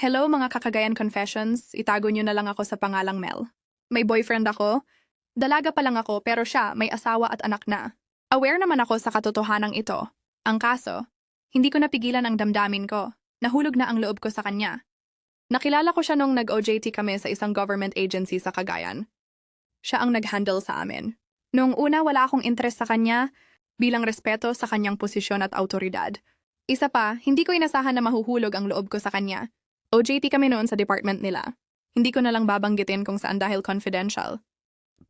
Hello mga kakagayan confessions, itago niyo na lang ako sa pangalang Mel. May boyfriend ako. Dalaga pa lang ako pero siya may asawa at anak na. Aware naman ako sa katotohanan ito. Ang kaso, hindi ko napigilan ang damdamin ko. Nahulog na ang loob ko sa kanya. Nakilala ko siya nung nag-OJT kami sa isang government agency sa Cagayan. Siya ang nag-handle sa amin. Noong una wala akong interest sa kanya bilang respeto sa kanyang posisyon at autoridad. Isa pa, hindi ko inasahan na mahuhulog ang loob ko sa kanya. OJT kami noon sa department nila. Hindi ko na lang babanggitin kung saan dahil confidential.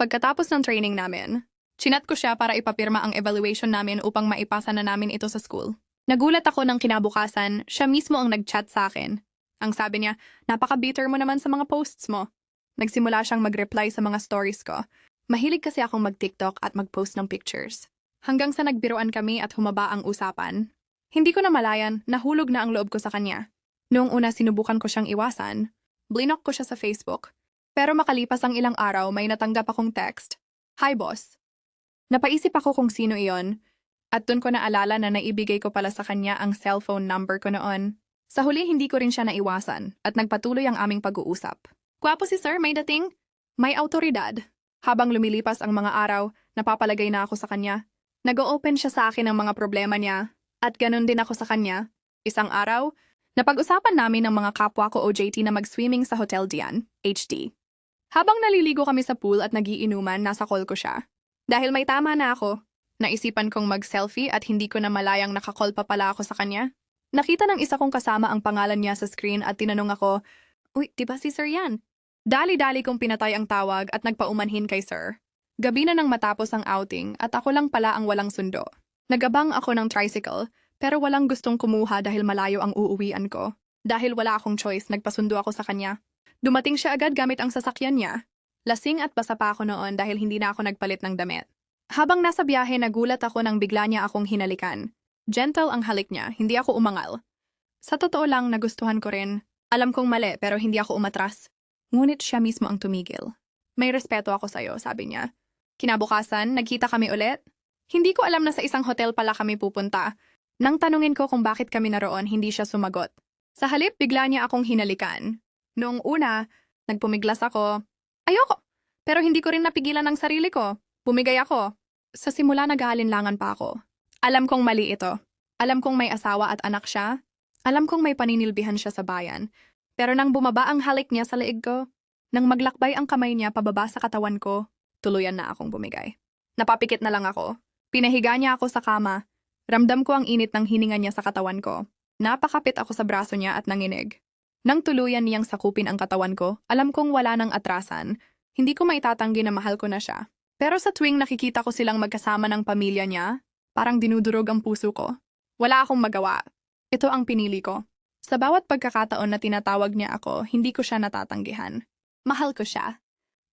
Pagkatapos ng training namin, chinat ko siya para ipapirma ang evaluation namin upang maipasa na namin ito sa school. Nagulat ako ng kinabukasan, siya mismo ang nag-chat sa akin. Ang sabi niya, napaka-bitter mo naman sa mga posts mo. Nagsimula siyang mag-reply sa mga stories ko. Mahilig kasi akong mag-TikTok at mag-post ng pictures. Hanggang sa nagbiruan kami at humaba ang usapan. Hindi ko na malayan, nahulog na ang loob ko sa kanya. Noong una sinubukan ko siyang iwasan, blinok ko siya sa Facebook. Pero makalipas ang ilang araw, may natanggap akong text. Hi, boss. Napaisip ako kung sino iyon, at dun ko naalala na naibigay ko pala sa kanya ang cellphone number ko noon. Sa huli, hindi ko rin siya naiwasan at nagpatuloy ang aming pag-uusap. Gwapo si sir, may dating. May autoridad. Habang lumilipas ang mga araw, napapalagay na ako sa kanya. Nag-open siya sa akin ng mga problema niya at ganun din ako sa kanya. Isang araw, napag-usapan namin ng mga kapwa ko OJT na mag-swimming sa Hotel Dian, HD. Habang naliligo kami sa pool at nagiinuman, nasa call ko siya. Dahil may tama na ako, naisipan kong mag-selfie at hindi ko na malayang nakakall pa pala ako sa kanya. Nakita ng isa kong kasama ang pangalan niya sa screen at tinanong ako, Uy, di ba si Sir yan? Dali-dali kong pinatay ang tawag at nagpaumanhin kay Sir. Gabi na nang matapos ang outing at ako lang pala ang walang sundo. Nagabang ako ng tricycle pero walang gustong kumuha dahil malayo ang uuwian ko. Dahil wala akong choice, nagpasundo ako sa kanya. Dumating siya agad gamit ang sasakyan niya. Lasing at basa pa ako noon dahil hindi na ako nagpalit ng damit. Habang nasa biyahe, nagulat ako nang bigla niya akong hinalikan. Gentle ang halik niya, hindi ako umangal. Sa totoo lang, nagustuhan ko rin. Alam kong mali pero hindi ako umatras. Ngunit siya mismo ang tumigil. May respeto ako sa'yo, sabi niya. Kinabukasan, nagkita kami ulit. Hindi ko alam na sa isang hotel pala kami pupunta. Nang tanungin ko kung bakit kami naroon, hindi siya sumagot. Sa halip, bigla niya akong hinalikan. Noong una, nagpumiglas ako. Ayoko! Pero hindi ko rin napigilan ang sarili ko. Pumigay ako. Sa simula nag-aalinlangan pa ako. Alam kong mali ito. Alam kong may asawa at anak siya. Alam kong may paninilbihan siya sa bayan. Pero nang bumaba ang halik niya sa leeg ko, nang maglakbay ang kamay niya pababa sa katawan ko, tuluyan na akong bumigay. Napapikit na lang ako. Pinahiga niya ako sa kama. Ramdam ko ang init ng hininga niya sa katawan ko. Napakapit ako sa braso niya at nanginig. Nang tuluyan niyang sakupin ang katawan ko, alam kong wala nang atrasan. Hindi ko maitatanggi na mahal ko na siya. Pero sa tuwing nakikita ko silang magkasama ng pamilya niya, parang dinudurog ang puso ko. Wala akong magawa. Ito ang pinili ko. Sa bawat pagkakataon na tinatawag niya ako, hindi ko siya natatanggihan. Mahal ko siya.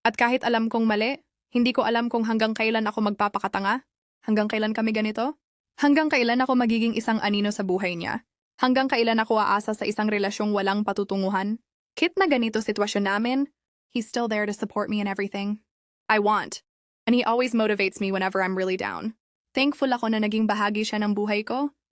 At kahit alam kong mali, hindi ko alam kung hanggang kailan ako magpapakatanga. Hanggang kailan kami ganito? Hanggang kailan ako magiging isang anino sa buhay niya? Hanggang kailan ako aasa sa isang relasyong walang patutunguhan? Kit na ganito sitwasyon namin, he's still there to support me in everything. I want. And he always motivates me whenever I'm really down. Thankful ako na naging bahagi siya ng buhay ko.